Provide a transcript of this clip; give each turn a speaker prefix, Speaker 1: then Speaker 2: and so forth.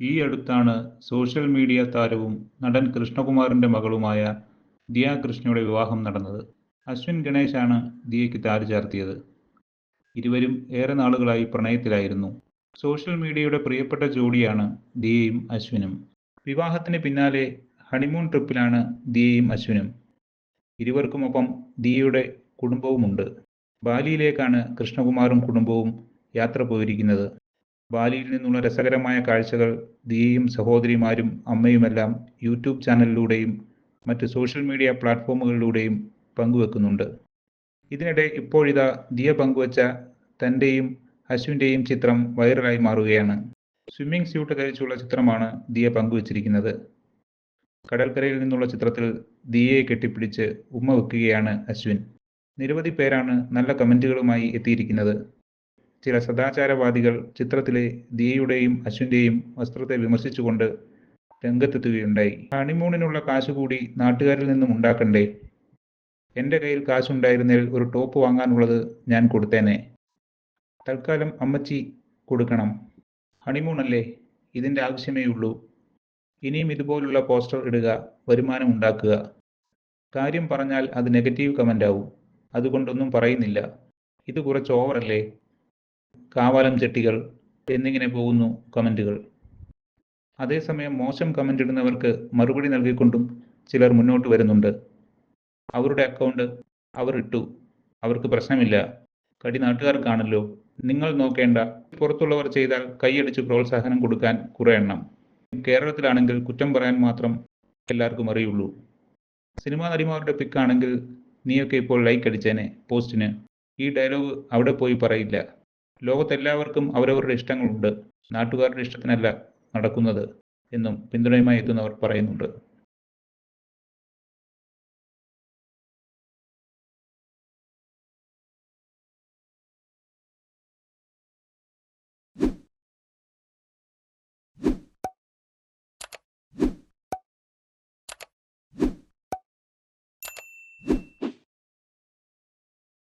Speaker 1: ഈ അടുത്താണ് social media താരവും നടൻ കൃഷ്ണകുമാറിന്റെ മകളുമായ ദിയ കൃഷ്ണയുടെ വിവാഹം നടന്നത്. അശ്വിൻ ഗണേശാണ് ദിയയ്ക്ക് താലി ചാർത്തിയത്. ഇരുവരും ഏറെ നാളുകളായി പ്രണയത്തിലായിരുന്നു. സോഷ്യൽ മീഡിയയുടെ പ്രിയപ്പെട്ട ജോഡിയാണ് ദിയയും അശ്വിനും. വിവാഹത്തിന് പിന്നാലെ ഹണിമൂൺ ട്രിപ്പിലാണ് ദിയയും അശ്വിനും. ഇരുവർക്കുമൊപ്പം ദിയയുടെ കുടുംബവുമുണ്ട്. ബാലിയിലേക്കാണ് കൃഷ്ണകുമാറും കുടുംബവും യാത്ര പോയിരിക്കുന്നത്. ബാലിയിൽ നിന്നുള്ള രസകരമായ കാഴ്ചകൾ ദിയയും സഹോദരിമാരും അമ്മയുമെല്ലാം യൂട്യൂബ് ചാനലിലൂടെയും മറ്റ് സോഷ്യൽ മീഡിയ പ്ലാറ്റ്ഫോമുകളിലൂടെയും പങ്കുവെക്കുന്നുണ്ട്. ഇതിനിടെ ഇപ്പോഴിതാ ദിയ പങ്കുവച്ച തന്റെയും അശ്വിന്റെയും ചിത്രം വൈറലായി മാറുകയാണ്. സ്വിമ്മിംഗ് സ്യൂട്ട് ധരിച്ചുള്ള ചിത്രമാണ് ദിയ പങ്കുവച്ചിരിക്കുന്നത്. കടൽക്കരയിൽ നിന്നുള്ള ചിത്രത്തിൽ ദിയയെ കെട്ടിപ്പിടിച്ച് ഉമ്മ വെക്കുകയാണ് അശ്വിൻ. നിരവധി പേരാണ് നല്ല കമന്റുകളുമായി എത്തിയിരിക്കുന്നത്. ചില സദാചാരവാദികൾ ചിത്രത്തിലെ ദിയയുടെയും അശ്വിന്റെയും വസ്ത്രത്തെ വിമർശിച്ചുകൊണ്ട് രംഗത്തെത്തുകയുണ്ടായി. ഹണിമൂണിനുള്ള കാശ് കൂടി നാട്ടുകാരിൽ നിന്നും ഉണ്ടാക്കണ്ടേ? എന്റെ കയ്യിൽ കാശുണ്ടായിരുന്നേൽ ഒരു ടോപ്പ് വാങ്ങാനുള്ളത് ഞാൻ കൊടുത്തേനെ. തൽക്കാലം അമ്മച്ചി കൊടുക്കണം. ഹണിമൂണല്ലേ? ഇതിന്റെ ആവശ്യമേ ഉള്ളൂ ഇനിയും ഇതുപോലുള്ള പോസ്റ്റർ ഇടുക വരുമാനം ഉണ്ടാക്കുക. കാര്യം പറഞ്ഞാൽ അത് നെഗറ്റീവ് കമന്റ് ആവും അതുകൊണ്ടൊന്നും പറയുന്നില്ല. ഇത് കുറച്ച് ഓവറല്ലേ? കാവാലം ചെട്ടികൾ എന്നിങ്ങനെ പോകുന്നു കമന്റുകൾ. അതേസമയം മോശം കമന്റ് ഇടുന്നവർക്ക് മറുപടി നൽകിക്കൊണ്ടും ചിലർ മുന്നോട്ട് വരുന്നുണ്ട്. അവരുടെ അക്കൗണ്ട് അവർ ഇട്ടു. അവർക്ക് പ്രശ്നമില്ല. കടി നാട്ടുകാർക്കാണല്ലോ നിങ്ങൾ നോക്കേണ്ട. പുറത്തുള്ളവർ ചെയ്താൽ കൈയടിച്ച് പ്രോത്സാഹനം കൊടുക്കാൻ കുറേ എണ്ണം. കേരളത്തിലാണെങ്കിൽ കുറ്റം പറയാൻ മാത്രം എല്ലാവർക്കും അറിയുള്ളൂ. സിനിമാ നടിമാരുടെ പിക്കാണെങ്കിൽ നീയൊക്കെ ഇപ്പോൾ ലൈക്ക് അടിച്ചേനെ പോസ്റ്റിന്. ഈ ഡയലോഗ് അവിടെ പോയി പറയില്ല. ലോകത്തെല്ലാവർക്കും അവരവരുടെ ഇഷ്ടങ്ങളുണ്ട്. നാട്ടുകാരുടെ ഇഷ്ടത്തിനല്ല നടക്കുന്നത് എന്നും പിന്തുണയുമായി എത്തുന്നവർ പറയുന്നുണ്ട്.